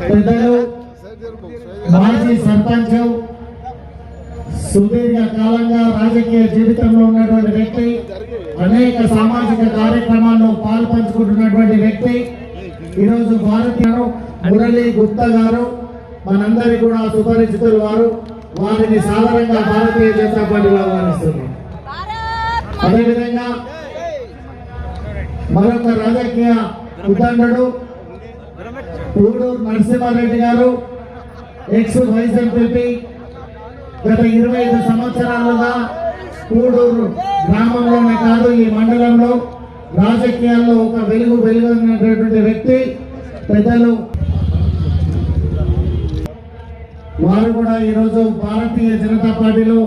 పెద్దలు మాజీ సర్పంచ్ సుదీర్ఘ కాలంగా రాజకీయ జీవితంలో ఉన్నటువంటి వ్యక్తి అనేక సామాజిక కార్యక్రమాల్లో పాల్పంచుకుంటున్నటువంటి వ్యక్తి ఈరోజు భారతీయ మురళీ గుప్తా గారు మనందరి కూడా సుపరిచితులు వారు వారిని సాధారణంగా భారతీయ జనతా పార్టీలో ఆహ్వానిస్తున్నాం అదేవిధంగా మరొక రాజకీయ ఉద్దండుడు పూడూరు నరసింహారెడ్డి గారు ఎక్స్ వైస్ ఎంపీ గత ఇరవై ఐదు సంవత్సరాలుగా ఊడూరు గ్రామంలోనే కాదు ఈ మండలంలో రాజకీయాల్లో ఒక వెలుగు వెలుగున్నటువంటి వ్యక్తి పెద్దలు వారు కూడా ఈరోజు భారతీయ జనతా పార్టీలో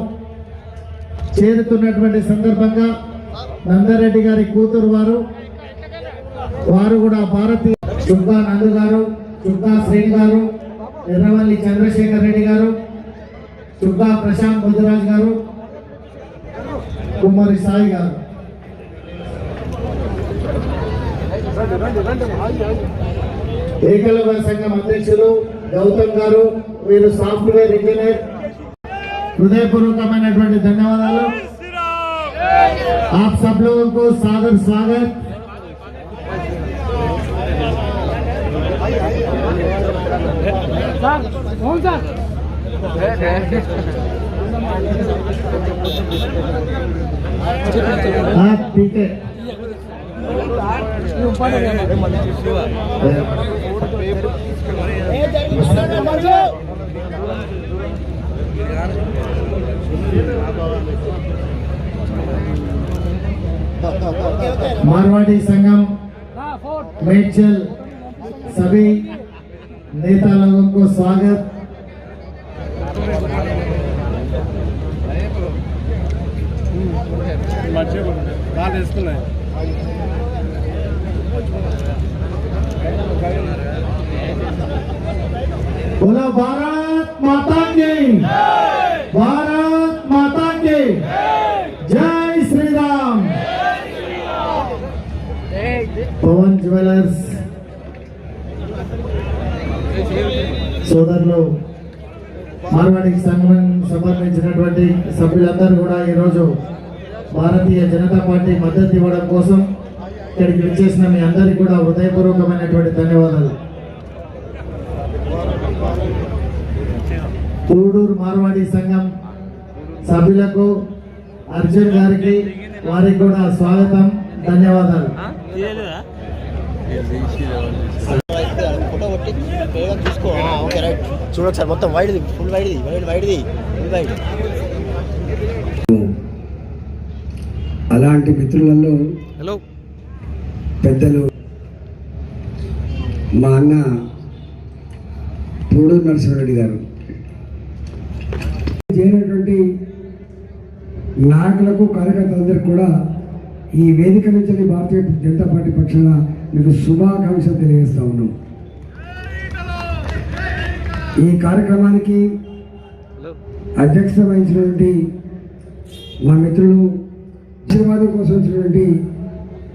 చేరుతున్నటువంటి సందర్భంగా నందారెడ్డి గారి కూతురు వారు వారు కూడా భారతీయ చుక్కా నందు గారు చుక్కా శ్రేణి గారు ఎర్రవల్లి చంద్రశేఖర్ రెడ్డి గారు చుక్కా ప్రశాంత్ ముదిరాజ్ గారు కుమ్మరి సాయి గారు ఏకలవ్య సంఘం అధ్యక్షులు గౌతమ్ గారు వీరు సాఫ్ట్వేర్ ఇంజనీర్ హృదయపూర్వకమైనటువంటి ధన్యవాదాలు आप सब लोगों को सादर स्वागत हाँ ठीक है। मारवाड़ी संगम मेचल स्वागत बोला भारत माता के। भारत माता के। जय श्री राम पवन ज्वेलर्स। సోదరులు మార్వాడికి సంఘం సంబంధించినటువంటి సభ్యులందరూ కూడా ఈరోజు భారతీయ జనతా పార్టీ మద్దతు ఇవ్వడం కోసం ఇక్కడికి వచ్చేసిన మీ అందరికీ కూడా హృదయపూర్వకమైనటువంటి ధన్యవాదాలు. పూడూరు మార్వాడి సంఘం సభ్యులకు అర్జున్ గారికి వారికి కూడా స్వాగతం ధన్యవాదాలు. తీసుకో ఆ, ఓకే రైట్. చూడొచ్చు సార్ మొత్తం వైడ్ది ఫుల్ వైడ్ది వైడ్ వైడ్ది ఫుల్ వైడ్ అలాంటి మిత్రులలో హలో పెద్దలు మా అన్న పూడూరు నరసింహారెడ్డి గారు. చేరినటువంటి నాయకులకు కార్యకర్తలందరికీ కూడా ఈ వేదిక నుంచి భారతీయ జనతా పార్టీ పక్షాన మీకు శుభాకాంక్షలు తెలియజేస్తా ఉన్నాం. ఈ కార్యక్రమానికి అధ్యక్షత వహించినటువంటి మా మిత్రులు ఆశీర్వాదం కోసం వచ్చినటువంటి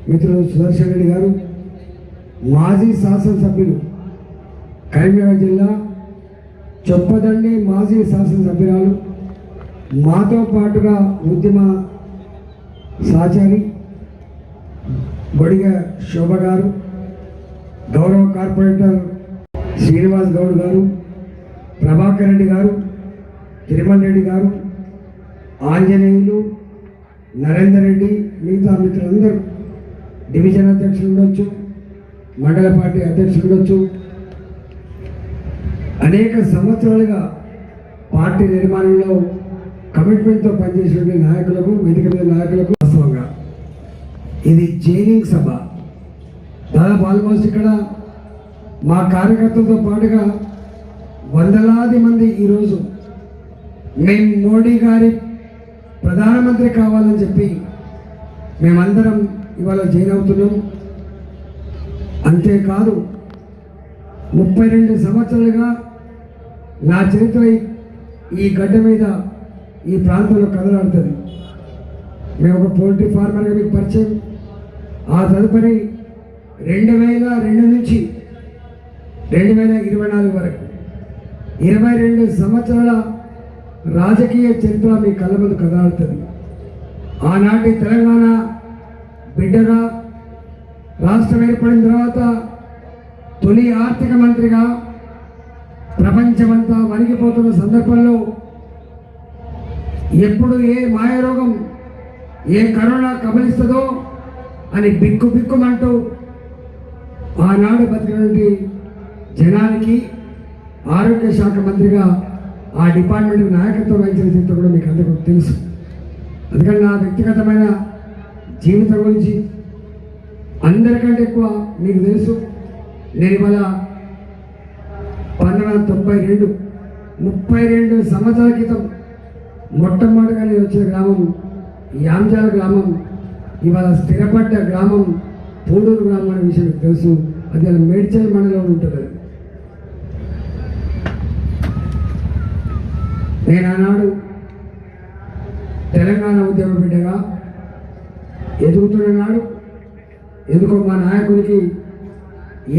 మిత్రులు సుదర్శన్ రెడ్డి గారు మాజీ శాసనసభ్యులు కరీంనగర్ జిల్లా చొప్పదండి మాజీ శాసనసభ్యురాలు మాతో పాటుగా ఉద్యమ సహచారి బొడిగ శోభ గారు గౌరవ కార్పొరేటర్ శ్రీనివాస్ గౌడ్ గారు ప్రభాకర్ రెడ్డి గారు తిరుమల్ రెడ్డి గారు ఆంజనేయులు నరేందర్ రెడ్డి మిగతా మిత్రులందరూ డివిజన్ అధ్యక్షులు ఉండొచ్చు మండల పార్టీ అధ్యక్షులు ఉండొచ్చు అనేక సంవత్సరాలుగా పార్టీ నిర్మాణంలో కమిట్మెంట్తో పనిచేసిన నాయకులకు వేదిక మీద నాయకులకు వాస్తవంగా ఇది జైనింగ్ సభ. దాదాపు ఆల్మోస్ట్ ఇక్కడ మా కార్యకర్తలతో పాటుగా వందలాది మంది ఈరోజు మేము మోడీ గారి ప్రధానమంత్రి కావాలని చెప్పి మేమందరం ఇవాళ జైన్ అవుతున్నాం. అంతేకాదు ముప్పై రెండు సంవత్సరాలుగా నా చరిత్ర ఈ- ఈ గడ్డ మీద ఈ ప్రాంతంలో కదలాడుతుంది. మేము ఒక పోల్ట్రీ ఫార్మర్గా మీకు పరిచయం. ఆ తదుపరి రెండు వేల రెండు నుంచి రెండు వేల ఇరవై నాలుగు వరకు ఇరవై రెండు సంవత్సరాల రాజకీయ చరిత్ర మీ కళ్ళ ముందు కదలాడుతుంది. ఆనాటి తెలంగాణ బిడ్డగా రాష్ట్రం ఏర్పడిన తర్వాత తొలి ఆర్థిక మంత్రిగా ప్రపంచమంతా వణిగిపోతున్న సందర్భంలో ఎప్పుడు ఏ మాయరోగం ఏ కరోనా కబలిస్తుందో అని బిక్కు బిక్కుమంటూ ఆనాడు బతికినటువంటి జనానికి ఆరోగ్య శాఖ మంత్రిగా ఆ డిపార్ట్మెంట్ నాయకత్వం వహించిన చరిత్ర కూడా మీకు అందరికీ తెలుసు. అందుకని నా వ్యక్తిగతమైన జీవితం గురించి అందరికంటే ఎక్కువ మీకు తెలుసు. నేను ఇవాళ పంతొమ్మిది వందల తొంభై రెండు ముప్పై రెండు సంవత్సరాల క్రితం మొట్టమొదటిగా నేను వచ్చిన గ్రామం యాంజాల గ్రామం ఇవాళ స్థిరపడ్డ గ్రామం పూడూరు గ్రామం అనే విషయం మీకు తెలుసు. అది అలా మేడ్చల్ మండలంలో ఉంటుంది అది. నేను ఆనాడు తెలంగాణ ఉద్యమ బిడ్డగా ఎదుగుతున్న నాడు ఎందుకో మా నాయకుడికి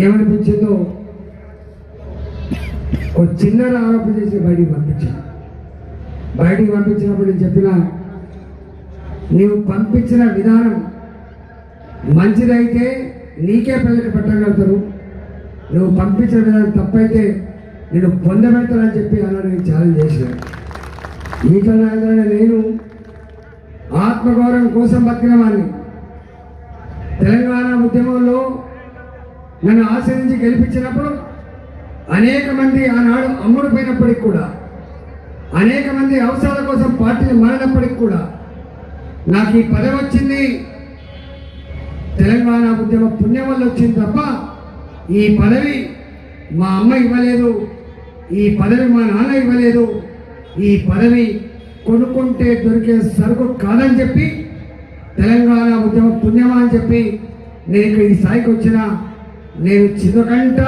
ఏమనిపించిందో ఒక చిన్న ఆరోపణ చేసి బయటికి పంపించాను బయటికి పంపించినప్పుడు నేను చెప్పిన నీవు పంపించిన విధానం మంచిదైతే నీకే ప్రజలు పెట్టగలుగుతారు నువ్వు పంపించిన విధానం తప్పైతే నేను పొందబెడతానని చెప్పి అన్నాడు నేను ఛాలెంజ్ చేశాను. ఈటల రాజేంద్ర నేను ఆత్మగౌరవం కోసం బతికిన వాడిని తెలంగాణ ఉద్యమంలో నన్ను ఆశ్రయించి గెలిపించినప్పుడు అనేక మంది ఆనాడు అమ్ముడుపోయినప్పటికి కూడా అనేక మంది అవసరాల కోసం పార్టీలు మారినప్పటికి కూడా నాకు ఈ పదవి వచ్చింది. తెలంగాణ ఉద్యమ పుణ్యం వల్ల వచ్చింది తప్ప ఈ పదవి మా అమ్మ ఇవ్వలేదు ఈ పదవి మా నాన్న ఇవ్వలేదు. ఈ పదవి కొనుక్కుంటే దొరికే సరుకు కాదని చెప్పి తెలంగాణ ఉద్యమ పుణ్యమా అని చెప్పి నేను ఇక్కడ ఈ స్థాయికి వచ్చిన నేను చిన్నకంట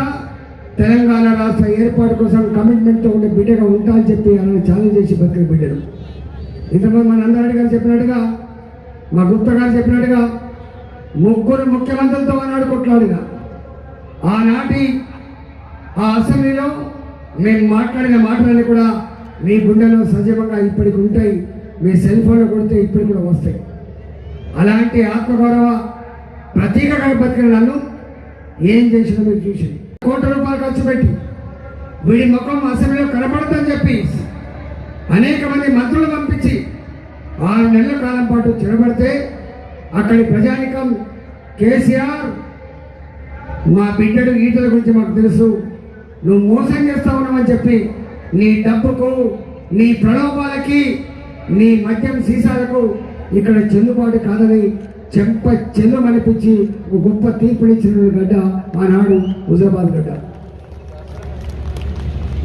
తెలంగాణ రాష్ట్ర ఏర్పాటు కోసం కమిట్మెంట్తో ఉండే బిడ్డగా ఉంటా అని చెప్పి అలా ఛాలెంజ్ చేసి బతికే బిడ్డను. ఇంతకుముందు మన అందరి గారు చెప్పినట్టుగా మా గుప్త గారు చెప్పినట్టుగా ముగ్గురు ముఖ్యమంత్రులతో అన్నాడు కొట్లాడిన. ఆనాటి ఆ అసెంబ్లీలో మేము మాట్లాడిన మాటలన్నీ కూడా మీ గుండెలో సజీవంగా ఇప్పటికి ఉంటాయి. మీ సెల్ ఫోన్లో కొడితే ఇప్పటికి కూడా వస్తాయి. అలాంటి ఆత్మగౌరవ ప్రతీకగా బతికిన నన్ను ఏం చేసినా మీరు చూసి కోట్ల రూపాయలు ఖర్చు పెట్టి వీడి ముఖం అసెంబ్లీలో కనపడదని చెప్పి అనేక మంది మంత్రులు పంపించి ఆరు నెలల కాలం పాటు చిరబడితే అక్కడి ప్రజానికం కేసీఆర్ మా బిడ్డడు ఈటల గురించి మాకు తెలుసు. నువ్వు మోసం చేస్తా ఉన్నావని చెప్పి నీ డబ్బుకు నీ ప్రలోభాలకి నీ మద్యం సీసాలకు ఇక్కడ చెల్లుబాటు కాదని చెంప చెల్లుమనిపించి ఒక గొప్ప తీర్పునిచ్చిన గడ్డ ఆనాడు హుజరాబాద్ గడ్డ.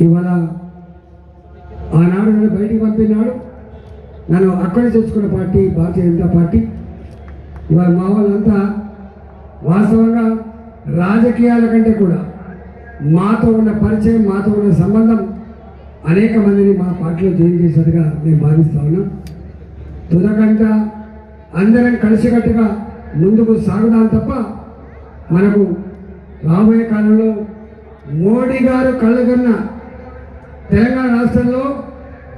ఇవాళ ఆనాడు నన్ను బయటికి పంపినాడు. నన్ను అక్కడే తెచ్చుకున్న పార్టీ భారతీయ జనతా పార్టీ. ఇవాళ మా వాళ్ళంతా వాస్తవంగా రాజకీయాల కంటే కూడా మాతో ఉన్న పరిచయం మాతో ఉన్న సంబంధం అనేక మందిని మా పార్టీలో జాయిన్ చేసినట్టుగా నేను భావిస్తా ఉన్నా. తుదకంట అందరం కలిసికట్టుగా ముందుకు సాగుదాం తప్ప మనకు రాబోయే కాలంలో మోడీ గారు కళ్ళగన్న తెలంగాణ రాష్ట్రంలో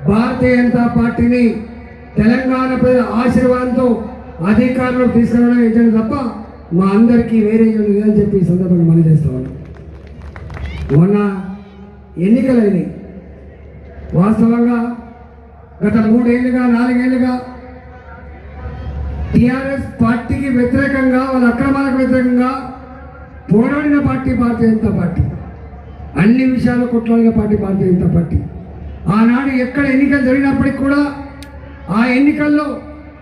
భారతీయ జనతా పార్టీని తెలంగాణ ప్రజల ఆశీర్వాదంతో అధికారంలో తీసుకురావడం ఏజెండా తప్ప మా అందరికీ వేరే లేదని చెప్పి ఈ సందర్భంగా మనం చేస్తా ఉన్నాం. మొన్న ఎన్నికలైనవి వాస్తవంగా గత మూడేళ్ళుగా నాలుగేళ్ళుగా టిఆర్ఎస్ పార్టీకి వ్యతిరేకంగా వాళ్ళ అక్రమాలకు వ్యతిరేకంగా పోరాడిన పార్టీ భారతీయ జనతా పార్టీ. అన్ని విషయాలు కొట్లాడిన పార్టీ భారతీయ జనతా పార్టీ. ఆనాడు ఎక్కడ ఎన్నికలు జరిగినప్పటికి కూడా ఆ ఎన్నికల్లో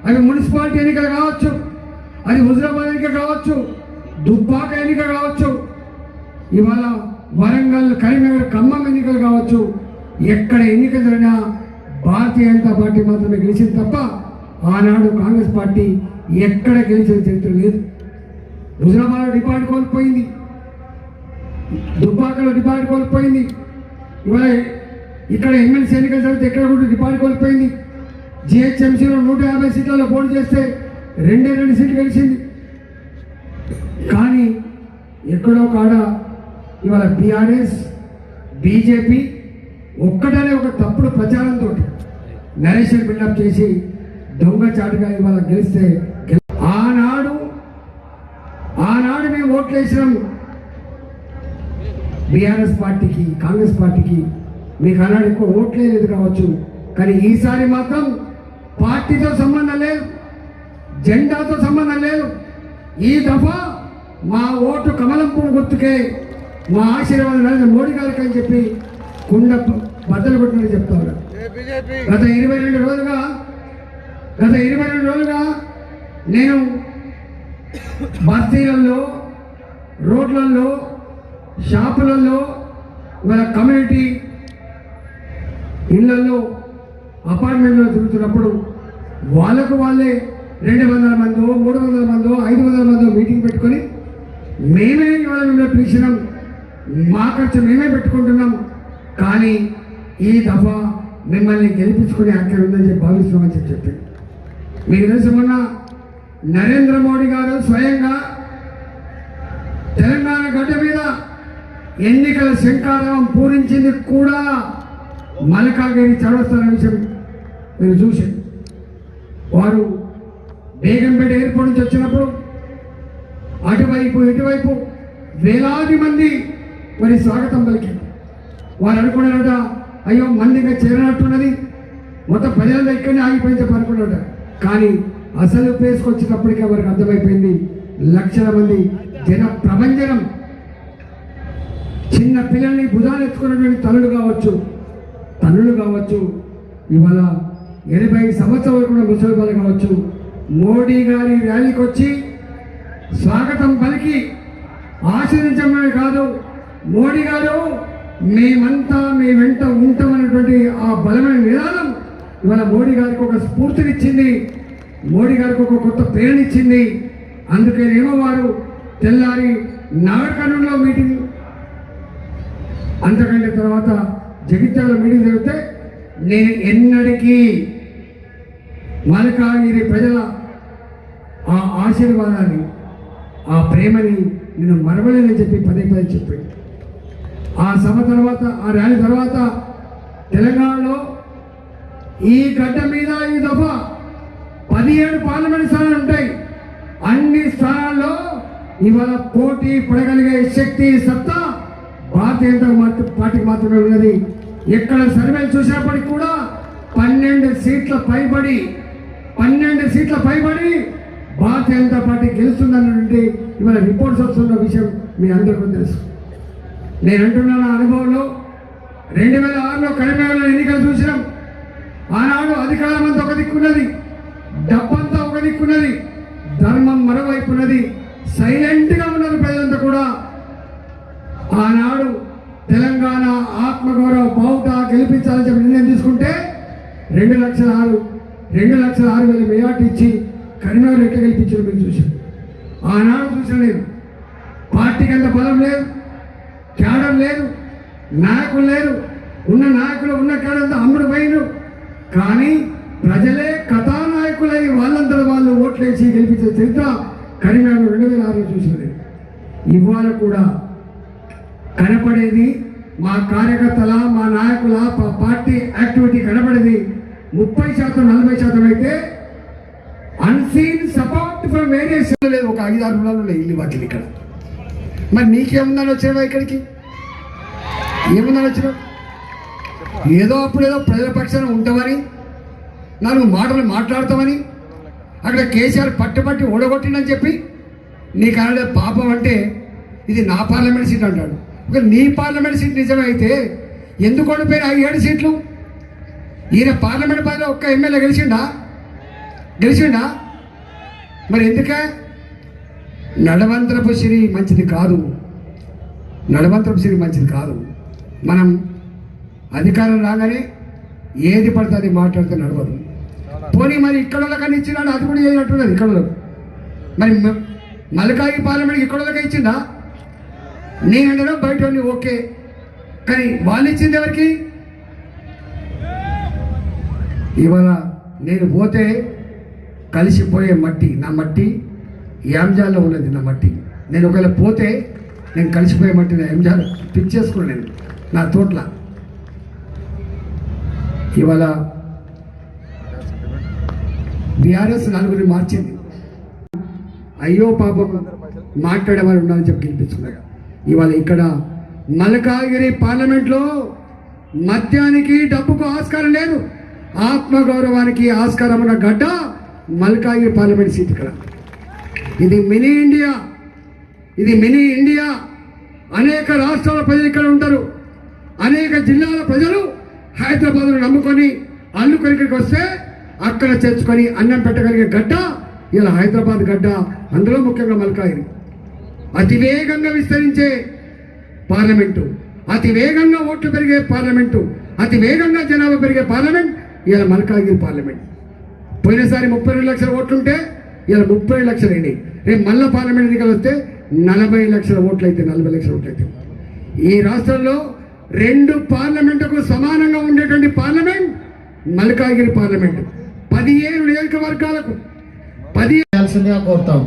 అవి మున్సిపాలిటీ ఎన్నికలు కావచ్చు అది హుజరాబాద్ ఎన్నిక కావచ్చు దుబ్బాక ఎన్నిక కావచ్చు ఇవాళ వరంగల్ కరీంనగర్ ఖమ్మం ఎన్నికలు కావచ్చు ఎక్కడ ఎన్నికలు జరిగినా భారతీయ జనతా పార్టీ మాత్రమే గెలిచింది తప్ప ఆనాడు కాంగ్రెస్ పార్టీ ఎక్కడ గెలిచిన చరిత్ర లేదు. హుజరాబాద్లో డిపార్ట్ కోల్పోయింది. దుబ్బాకలో డిపార్ట్ కోల్పోయింది. ఇవాళ ఇక్కడ ఎమ్మెల్సీ ఎన్నికలు జరిగితే ఎక్కడ కూడా డిపార్ట్ కోల్పోయింది. జిహెచ్ఎంసీలో నూట యాభై సీట్లలో పోటీ చేస్తే రెండే రెండు సీట్లు గెలిచింది. కానీ ఎక్కడో కాడ ఇవాళ బీఆర్ఎస్ బీజేపీ ఒక్కటనే ఒక తప్పుడు ప్రచారంతో నరేషన్ బిల్డప్ చేసి దొంగ చాటుగా ఇవాళ గెలిస్తే ఆనాడు ఆనాడు మేము ఓట్లు వేసినాం బీఆర్ఎస్ పార్టీకి కాంగ్రెస్ పార్టీకి మీకు ఆనాడు ఎక్కువ ఓట్లే లేదు కావచ్చు. కానీ ఈసారి మాత్రం పార్టీతో సంబంధం లేదు జెండాతో సంబంధం లేదు. ఈ దఫా మా ఓటు కమలం పువ్వు గుర్తుకే మా ఆశీర్వాదం నరేంద్ర మోడీ గారికి అని చెప్పి కుండ బద్దలు కొట్టినట్టు చెప్తా గత ఇరవై రెండు రోజులుగా గత ఇరవై రెండు రోజులుగా నేను బస్తీలలో రోడ్లలో షాపులలో వాళ్ళ కమ్యూనిటీ ఇళ్ళలో అపార్ట్మెంట్లో తిరుగుతున్నప్పుడు వాళ్ళకు వాళ్ళే రెండు వందల మందో మూడు వందల మందో ఐదు వందల మందో మీటింగ్ పెట్టుకొని మేమే ఇవాళ మిమ్మల్ని పిలిచినాం. మా ఖర్చు మేమే పెట్టుకుంటున్నాం. కానీ ఈ దఫా మిమ్మల్ని గెలిపించుకునే అక్కడ ఉందని చెప్పి భావిస్తున్నామని చెప్పి చెప్పి మీకు తెలుసుకున్న నరేంద్ర మోడీ గారు స్వయంగా తెలంగాణ గడ్డ మీద ఎన్నికల శంకారావం పూరించింది కూడా మలకాగిరి చదవస్తున్న విషయం మీరు చూసి వారు బేగంపేట ఎయిర్పోర్ట్ నుంచి వచ్చినప్పుడు అటువైపు ఇటువైపు వేలాది మంది మరి స్వాగతం పలికారు. వారు అనుకున్నారట అయ్యో మంది ఇంకా చేరినట్టున్నది. మొత్తం ప్రజల ఇక్కడనే ఆగిపోయింది చెప్పి అనుకున్నారట. కానీ అసలు ప్లేస్కి వచ్చేటప్పటికే వారికి అర్థమైపోయింది. లక్షల మంది జన ప్రభంజనం. చిన్న పిల్లల్ని భుజాలు ఎత్తుకున్నటువంటి తల్లులు కావచ్చు తల్లులు కావచ్చు ఇవాళ ఎనభై సంవత్సరం వరకు కూడా ముసలి పాలు కావచ్చు మోడీ గారి ర్యాలీకి వచ్చి స్వాగతం పలికి ఆశీర్వించడమే కాదు మోడీ గారు మేమంతా మీ వెంట ఉంటామన్నటువంటి ఆ బలమైన విధానం ఇవాళ మోడీ గారికి ఒక స్ఫూర్తినిచ్చింది. మోడీ గారికి ఒక కొత్త ప్రేరణిచ్చింది అందుకేనేమో వారు తెల్లారి నాగకర్ణంలో మీటింగ్. అంతకంటే తర్వాత జగిత్యాల మీటింగ్ జరిగితే నేను ఎన్నటికీ మలకాగిరి ప్రజల ఆ ఆశీర్వాదాన్ని ఆ ప్రేమని నేను మరవలేనని చెప్పి పదే పదే చెప్పాడు ఆ సభ తర్వాత ఆ ర్యాలీ తర్వాత తెలంగాణలో ఈ గడ్డ మీద ఈ దఫా పదిహేడు పార్లమెంట్ స్థానాలు ఉంటాయి. అన్ని స్థానాల్లో ఇవాళ పోటీ పడగలిగే శక్తి సత్తా భారతీయ జనతా పార్టీకి మాత్రమే ఉన్నది. ఎక్కడ సర్వేలు చూసినప్పటికీ కూడా పన్నెండు సీట్ల పైబడి పన్నెండు సీట్ల పైబడి భారతీయ జనతా పార్టీ గెలుస్తుందన్నటువంటి ఇవాళ రిపోర్ట్స్ వస్తున్న విషయం మీ అందరికీ తెలుసు. నేను అంటున్న నా అనుభవంలో రెండు వేల ఆరులో కరీంనగర్లో ఎన్నికలు చూసినాం. ఆనాడు అధికారం అంతా ఒక దిక్కున్నది. డబ్బంతా ఒక దిక్కున్నది. ధర్మం మరోవైపున్నది సైలెంట్గా ఉన్నారు ప్రజలంతా కూడా. ఆనాడు తెలంగాణ ఆత్మగౌరవ బావుట గెలిపించాలని చెప్పి నిర్ణయం తీసుకుంటే రెండు లక్షల ఆరు రెండు లక్షల ఆరు వేల మెజార్టీ ఇచ్చి కరీంనగర్ ఎట్లా గెలిపించారు మీరు చూశారు. ఆనాడు చూసిన నేను. పార్టీకి అంత బలం లేదు. కేడర్ లేదు. నాయకులు లేరు. ఉన్న నాయకులు ఉన్న కేడంతా అమ్ముడు పోయినరు కానీ ప్రజలే కథానాయకులై వాళ్ళంతా వాళ్ళు ఓట్లేసి గెలిపించే చరిత్ర కరీంనగర్ రెండు వేల ఆరులో చూసింది. ఇవాళ కూడా కనపడేది మా కార్యకర్తల మా నాయకుల పార్టీ యాక్టివిటీ కనపడేది. ముప్పై శాతం నలభై శాతం అయితే అన్సీన్ సపోర్ట్ ఫ్రమ్ వేరియస్ లేదు ఒక ఐదారు నెలలు ఇల్లు వాటిని ఇక్కడ. మరి నీకేముందని వచ్చినావా ఇక్కడికి? ఏముందని వచ్చినావు? ఏదో అప్పుడు ఏదో ప్రజల పక్షాన ఉంటామని నాలుగు మాటలు మాట్లాడతామని అక్కడ కేసీఆర్ పట్టుబట్టి ఓడగొట్టిండని చెప్పి నీకు అనలే పాపం అంటే ఇది నా పార్లమెంట్ సీట్ అంటాడు. ఒక నీ పార్లమెంట్ సీట్ నిజమైతే ఎందుకు ఓడిపోయిన ఆ ఏడు సీట్లు? ఈయన పార్లమెంట్ పదవిలో ఒక్క ఎమ్మెల్యే గెలిచిండా? గెలిచిండా? మరి ఎందుకే? నడవంతరపు సిరి మంచిది కాదు. నడవంతరపు సిరి మంచిది కాదు. మనం అధికారం రాగానే ఏది పడితే అది మాట్లాడితే నడవదు. పోనీ మరి ఇక్కడ వాళ్ళకన్నా ఇచ్చినాడు అది కూడా చేయనట్టున్నది ఇక్కడ మరి మలకాయి పార్లమెంట్కి ఇక్కడ వాళ్ళకే ఇచ్చిందా? నేనంటే బయట వాళ్ళు ఓకే. కానీ వాళ్ళు ఇచ్చింది ఎవరికి? ఇవాళ నేను పోతే కలిసిపోయే మట్టి నా మట్టి యాంజాల్లో ఉన్నది నా మట్టి. నేను ఒకవేళ పోతే నేను కలిసిపోయే మట్టి ఎంజాయ్ పిక్ చేసుకున్నాను నేను నా తోట్ల. ఇవాళ బీఆర్ఎస్ నలుగురిని మార్చింది. అయ్యో పాపం మాట్లాడేవారు ఉండాలని చెప్పి గెలిపించుకున్నాడు ఇవాళ ఇక్కడ మల్కాగిరి పార్లమెంట్లో మద్యానికి డబ్బుకు ఆస్కారం లేదు. ఆత్మగౌరవానికి ఆస్కారం ఉన్న గడ్డ మల్కాగిరి పార్లమెంట్ సీట్ ఇక్కడ. ఇది మినీ ఇండియా. ఇది మినీ ఇండియా. అనేక రాష్ట్రాల ప్రజలు ఇక్కడ ఉంటారు. అనేక జిల్లాల ప్రజలు హైదరాబాద్ను నమ్ముకొని అల్లుకొని ఇక్కడికి వస్తే అక్కడ చేర్చుకొని అన్నం పెట్టగలిగే గడ్డ ఇలా హైదరాబాద్ గడ్డ అందులో ముఖ్యంగా మల్కాగిరి అతి వేగంగా విస్తరించే పార్లమెంటు. అతి వేగంగా ఓట్లు పెరిగే పార్లమెంటు. అతి వేగంగా జనాభా పెరిగే పార్లమెంట్ ఇలా మల్కాగిరి పార్లమెంట్. పోయినసారి ముప్పై రెండు లక్షల ఓట్లుంటే ఇలా ముప్పై లక్షలు అయినాయి. రేపు మళ్ళా పార్లమెంట్ ఎన్నికలు వస్తే నలభై లక్షల ఓట్లు అయితే నలభై లక్షల ఓట్లు అయితే. ఈ రాష్ట్రంలో రెండు పార్లమెంటుకు సమానంగా ఉండేటువంటి పార్లమెంట్ మల్కాగిరి పార్లమెంట్. పదిహేను నియోజకవర్గాలకు. పది చేయాల్సిందిగా కోరుతాం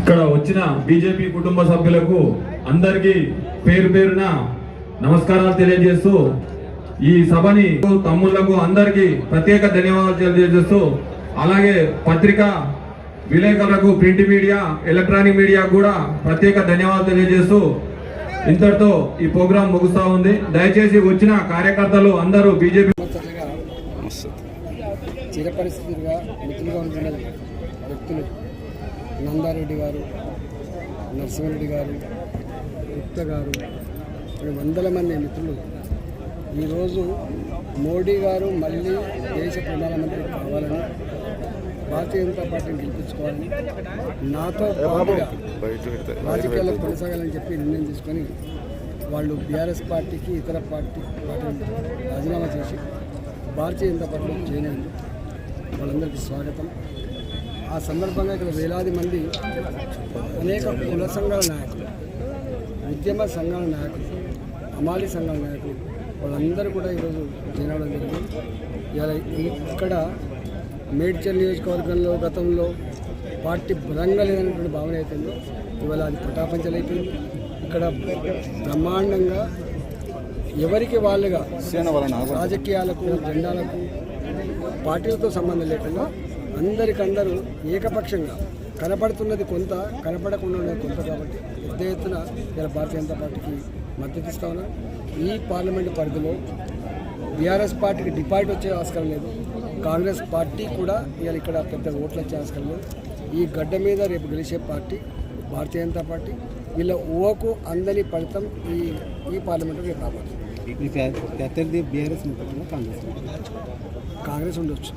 ఇక్కడ వచ్చిన బీజేపీ కుటుంబ సభ్యులకు అందరికీ పేరు పేరున నమస్కారాలు తెలియజేస్తూ ఈ సభని తమ్ముళ్ళకు అందరికీ ప్రత్యేక ధన్యవాదాలు తెలియజేస్తూ అలాగే పత్రిక విలేకరులకు ప్రింట్ మీడియా ఎలక్ట్రానిక్ మీడియా కూడా ప్రత్యేక ధన్యవాదాలు తెలియజేస్తూ ఇంతటితో ఈ ప్రోగ్రాం ముగుస్తా ఉంది. దయచేసి వచ్చిన కార్యకర్తలు అందరూ బీజేపీ చిరపరిస్థితులుగా మిత్రులుగా ఉంటున్న వ్యక్తులు నందారెడ్డి గారు నరసింహారెడ్డి గారు గుప్త గారు వందల మంది మిత్రులు. ఈరోజు మోడీ గారు మళ్ళీ దేశ ప్రధానమంత్రి కావాలని భారతీయ జనతా పార్టీని గెలిపించుకోవాలని నాతో పాటుగా రాజకీయాల్లో కొనసాగాలని చెప్పి నిర్ణయం తీసుకొని వాళ్ళు బీఆర్ఎస్ పార్టీకి ఇతర పార్టీ పార్టీ రాజీనామా చేసి భారతీయ జనతా పార్టీలో జాయిన్ వాళ్ళందరికీ స్వాగతం. ఆ సందర్భంగా ఇక్కడ వేలాది మంది అనేక కుల సంఘాల నాయకులు ఉద్యమ సంఘాల నాయకులు అమాలి సంఘాల నాయకులు వాళ్ళందరూ కూడా ఈరోజు జాయిన్ జరిగింది. ఇక్కడ మేడ్చల్ నియోజకవర్గంలో గతంలో పార్టీ బలంగా లేదనేటువంటి భావన అయిపోయిందో ఇవాళ అది పటాపంచలైపోయింది ఇక్కడ బ్రహ్మాండంగా ఎవరికి వాళ్ళుగా రాజకీయాలకు జెండాలకు పార్టీలతో సంబంధం లేకుండా అందరికందరూ ఏకపక్షంగా కనపడుతున్నది కొంత కనపడకుండా కొంత కాబట్టి పెద్ద ఎత్తున ఇలా భారతీయ జనతా పార్టీకి మద్దతు ఇస్తా ఉన్నాం. ఈ పార్లమెంటు పరిధిలో బీఆర్ఎస్ పార్టీకి డిపాజిట్ వచ్చే ఆస్కారం లేదు. కాంగ్రెస్ పార్టీ కూడా ఇవాళ ఇక్కడ పెద్ద ఓట్లు లేదు ఈ గడ్డ మీద రేపు గెలిచే పార్టీ భారతీయ జనతా పార్టీ వీళ్ళ ఊహకు అందని ఫలితం ఈ ఈ పార్లమెంట్లో రేపు రాబోతుంది. ప్రత్యర్థి బీఆర్ఎస్ కాంగ్రెస్ కాంగ్రెస్ ఉండొచ్చు.